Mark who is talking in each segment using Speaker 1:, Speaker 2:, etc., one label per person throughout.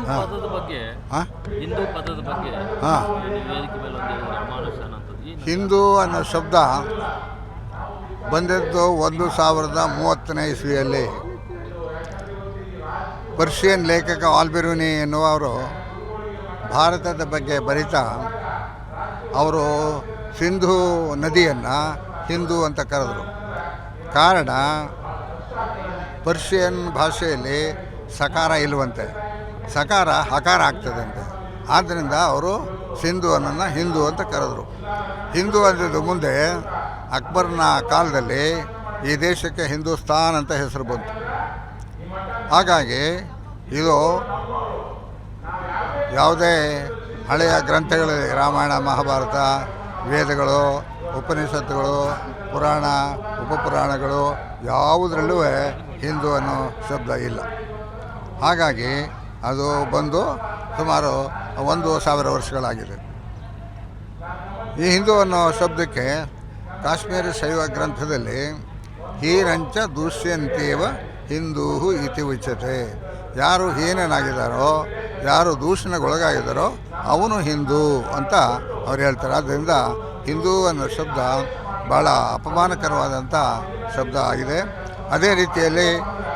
Speaker 1: ಹಿಂದೂ ಪದದ ಬಗ್ಗೆ
Speaker 2: ಹಾಂ?
Speaker 1: ಹಿಂದೂ ಪದದ ಬಗ್ಗೆ
Speaker 2: ಹಾಂ.
Speaker 1: ನೀವು ವೇದಿಕೆ ಮೇಲೆ ಒಂದು ಹೇಳಿದ್ರೆ ಅಮಾನುಷ ಅನ್ನೋಂಥದ್ದು ಏನು
Speaker 2: ಹಿಂದೂ ಅನ್ನೋ ಶಬ್ದ ಬಂದದ್ದು ಒಂದು ಸಾವಿರದ ಮೂವತ್ತನೇ ಇಸ್ವಿಯಲ್ಲಿ. ಪರ್ಷಿಯನ್ ಲೇಖಕ ಆಲ್ಬೆರೂನಿ ಎನ್ನುವರು ಭಾರತದ ಬಗ್ಗೆ ಬರಿತಾ ಅವರು ಸಿಂಧೂ ನದಿಯನ್ನು ಹಿಂದೂ ಅಂತ ಕರೆದರು. ಕಾರಣ ಪರ್ಷಿಯನ್ ಭಾಷೆಯಲ್ಲಿ ಸಕಾರ ಇಲ್ವಂತೆ ಸಕಾರ ಹಕಾರ ಆಗ್ತದಂತೆ. ಆದ್ದರಿಂದ ಅವರು ಸಿಂಧು ಅನ್ನೋನ್ನ ಹಿಂದೂ ಅಂತ ಕರೆದರು. ಹಿಂದೂ ಅಂದಿದ್ದು ಮುಂದೆ ಅಕ್ಬರ್ನ ಕಾಲದಲ್ಲಿ ಈ ದೇಶಕ್ಕೆ ಹಿಂದೂಸ್ತಾನ್ ಅಂತ ಹೆಸರು ಬಂತು. ಹಾಗಾಗಿ ಇದು ಯಾವುದೇ ಹಳೆಯ ಗ್ರಂಥಗಳಲ್ಲಿ ರಾಮಾಯಣ, ಮಹಾಭಾರತ, ವೇದಗಳು, ಉಪನಿಷತ್ತುಗಳು, ಪುರಾಣ, ಉಪಪುರಾಣಗಳು ಯಾವುದರಲ್ಲೂ ಹಿಂದೂ ಅನ್ನೋ ಶಬ್ದ ಇಲ್ಲ. ಹಾಗಾಗಿ ಅದು ಬಂದು ಸುಮಾರು ಒಂದು ಸಾವಿರ ವರ್ಷಗಳಾಗಿದೆ. ಈ ಹಿಂದೂ ಅನ್ನೋ ಶಬ್ದಕ್ಕೆ ಕಾಶ್ಮೀರಿ ಶೈವ ಗ್ರಂಥದಲ್ಲಿ ಹೀರಂಚ ದೂಷ್ಯಂತೇವ ಹಿಂದೂ ಇತಿ ಉಚ್ಯತೆ. ಯಾರು ಹೀನನಾಗಿದ್ದಾರೋ, ಯಾರು ದೂಷಣೆಗೊಳಗಾಗಿದ್ದಾರೋ ಅವನು ಹಿಂದೂ ಅಂತ ಅವ್ರು ಹೇಳ್ತಾರೆ. ಆದ್ದರಿಂದ ಹಿಂದೂ ಅನ್ನೋ ಶಬ್ದ ಭಾಳ ಅಪಮಾನಕರವಾದಂಥ ಶಬ್ದ ಆಗಿದೆ. ಅದೇ ರೀತಿಯಲ್ಲಿ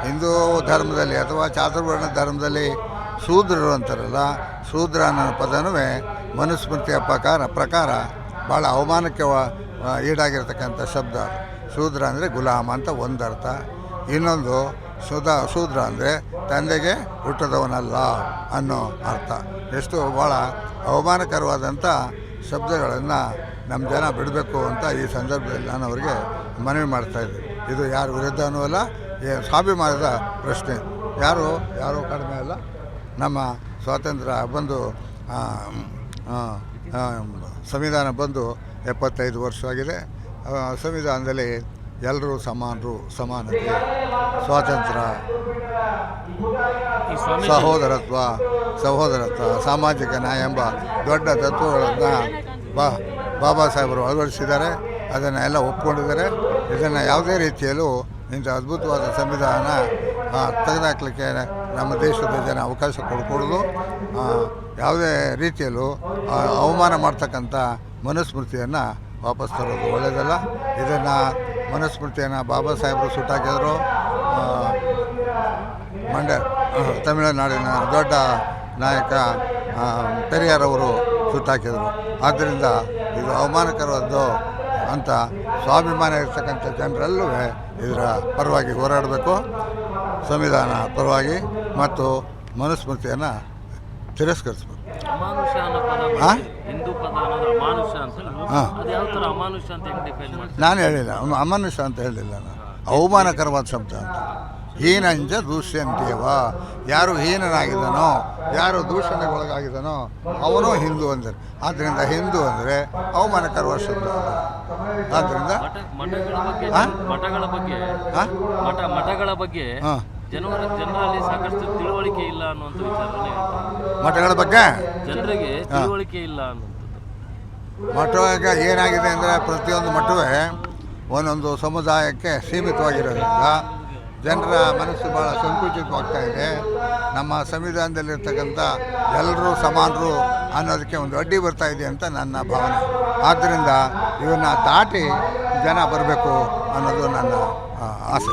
Speaker 2: ಹಿಂದೂ ಧರ್ಮದಲ್ಲಿ ಅಥವಾ ಚಾತುರ್ವರ್ಣ ಧರ್ಮದಲ್ಲಿ ಶೂದ್ರರು ಅಂತಾರಲ್ಲ ಶೂದ್ರ ಅನ್ನೋ ಪದನೂ ಮನುಸ್ಮೃತಿಯ ಪ್ರಕಾರ ಪ್ರಕಾರ ಭಾಳ ಅವಮಾನಕ್ಕೆ ಈಡಾಗಿರ್ತಕ್ಕಂಥ ಶಬ್ದ ಶೂದ್ರ ಅಂದರೆ ಗುಲಾಮ ಅಂತ ಒಂದರ್ಥ. ಇನ್ನೊಂದು ಶುದ, ಶೂದ್ರ ಅಂದರೆ ತಂದೆಗೆ ಹುಟ್ಟದವನಲ್ಲ ಅನ್ನೋ ಅರ್ಥ. ಎಷ್ಟು ಭಾಳ ಅವಮಾನಕರವಾದಂಥ ಶಬ್ದಗಳನ್ನು ನಮ್ಮ ಜನ ಬಿಡಬೇಕು ಅಂತ ಈ ಸಂದರ್ಭದಲ್ಲಿ ನಾನು ಅವರಿಗೆ ಮನವಿ ಮಾಡ್ತಾಯಿದ್ದೆ ಇದು ಯಾರ ವಿರುದ್ಧನೂ ಅಲ್ಲ ಸ್ವಾಭಿಮಾನದ ಪ್ರಶ್ನೆ. ಯಾರು ಯಾರು ಕಡಿಮೆ ಅಲ್ಲ? ನಮ್ಮ ಸ್ವಾತಂತ್ರ್ಯ ಬಂದು ಸಂವಿಧಾನ ಬಂದು ಎಪ್ಪತ್ತೈದು ವರ್ಷ ಆಗಿದೆ. ಸಂವಿಧಾನದಲ್ಲಿ ಎಲ್ಲರೂ ಸಮಾನರು, ಸಮಾನತೆ, ಸ್ವಾತಂತ್ರ್ಯ, ಸಹೋದರತ್ವ ಸಹೋದರತ್ವ, ಸಾಮಾಜಿಕ ನ್ಯಾಯ ಎಂಬ ದೊಡ್ಡ ತತ್ವಗಳನ್ನು ಬಾ, ಬಾಬಾ ಸಾಹೇಬರು ಅಳವಡಿಸಿದ್ದಾರೆ. ಅದನ್ನು ಎಲ್ಲ ಒಪ್ಕೊಂಡಿದ್ದಾರೆ. ಇದನ್ನು ಯಾವುದೇ ರೀತಿಯಲ್ಲೂ ಇಂಥ ಅದ್ಭುತವಾದ ಸಂವಿಧಾನ ತೆಗೆದುಹಾಕ್ಲಿಕ್ಕೆ ನಮ್ಮ ದೇಶದ ಜನ ಅವಕಾಶ ಕೊಡ್ಕೊಡೋದು ಯಾವುದೇ ರೀತಿಯಲ್ಲೂ ಅವಮಾನ ಮಾಡ್ತಕ್ಕಂಥ ಮನುಸ್ಮೃತಿಯನ್ನು ವಾಪಸ್ ತರೋದು ಒಳ್ಳೆಯದಲ್ಲ ಇದನ್ನು ಮನುಸ್ಮೃತಿಯನ್ನು ಬಾಬಾ ಸಾಹೇಬರು ಸುಟ್ಟಾಕಿದ್ರು ಮಂಡ ಮಂಡ್ಯ ತಮಿಳುನಾಡಿನ ದೊಡ್ಡ ನಾಯಕ ಪೆರಿಯಾರವರು ಸುಟ್ಟಾಕಿದರು. ಆದ್ದರಿಂದ ಇದು ಅವಮಾನಕರವಾದ್ದು ಅಂತ ಸ್ವಾಭಿಮಾನ ಇರ್ತಕ್ಕಂಥ ಜನರಲ್ಲೂ ಇದರ ಪರವಾಗಿ ಹೋರಾಡಬೇಕು. ಸಂವಿಧಾನ ಪರವಾಗಿ ಮತ್ತು ಮನುಸ್ಮೃತಿಯನ್ನು ತಿರಸ್ಕರಿಸಬೇಕು.
Speaker 1: ಹಾಂ. ಅಮಾನುಷ
Speaker 2: ನಾನು ಹೇಳಿಲ್ಲ. ಅವನು ಅಮನುಷ್ಯ ಅಂತ ಹೇಳಿಲ್ಲ ನಾನು. ಅವಮಾನಕರವಾದ ಶಬ್ದ ಅಂತ. ಹೀನಂಜ ದೂಷ್ಯಂತೇವ ಯಾರು ಹೀನನಾಗಿದ್ದಾನೋ ಯಾರು ದೂಷಣೆಗೊಳಗಾಗಿದ್ದಾನೋ ಅವನು ಹಿಂದೂ ಅಂದರೆ. ಆದ್ದರಿಂದ ಹಿಂದೂ ಅಂದರೆ ಅವಮಾನಕರವಾದ ಶಬ್ದ ಆದ್ದರಿಂದ
Speaker 1: ಮಠ ಮಠಗಳ ಬಗ್ಗೆ
Speaker 2: ಹಾಂ
Speaker 1: ಮಠಗಳ ಬಗ್ಗೆ ಜನರ ಜನರಲ್ಲಿ ಸಾಕಷ್ಟು ತಿಳುವಳಿಕೆ ಇಲ್ಲ ಅನ್ನುವಂಥ ಹೇಳ್ತಾರೆ
Speaker 2: ಮಠಗಳ ಬಗ್ಗೆ?
Speaker 1: ಜನರಿಗೆ ತಿಳುವಳಿಕೆ ಇಲ್ಲ ಅನ್ನುವಂಥದ್ದು.
Speaker 2: ಮಠ ಏನಾಗಿದೆ ಅಂದರೆ ಪ್ರತಿಯೊಂದು ಮಠವೇ ಒಂದೊಂದು ಸಮುದಾಯಕ್ಕೆ ಸೀಮಿತವಾಗಿರೋದ್ರಿಂದ ಜನರ ಮನಸ್ಸು ಭಾಳ ಸಂಕುಚಿತವಾಗ್ತಾ ಇದೆ. ನಮ್ಮ ಸಂವಿಧಾನದಲ್ಲಿರ್ತಕ್ಕಂಥ ಎಲ್ಲರೂ ಸಮಾನರು ಅನ್ನೋದಕ್ಕೆ ಒಂದು ಅಡ್ಡಿ ಬರ್ತಾ ಇದೆ ಅಂತ ನನ್ನ ಭಾವನೆ. ಆದ್ದರಿಂದ ಇವನ್ನ ದಾಟಿ ಜನ ಬರಬೇಕು ಅನ್ನೋದು ನನ್ನ ಆಸೆ.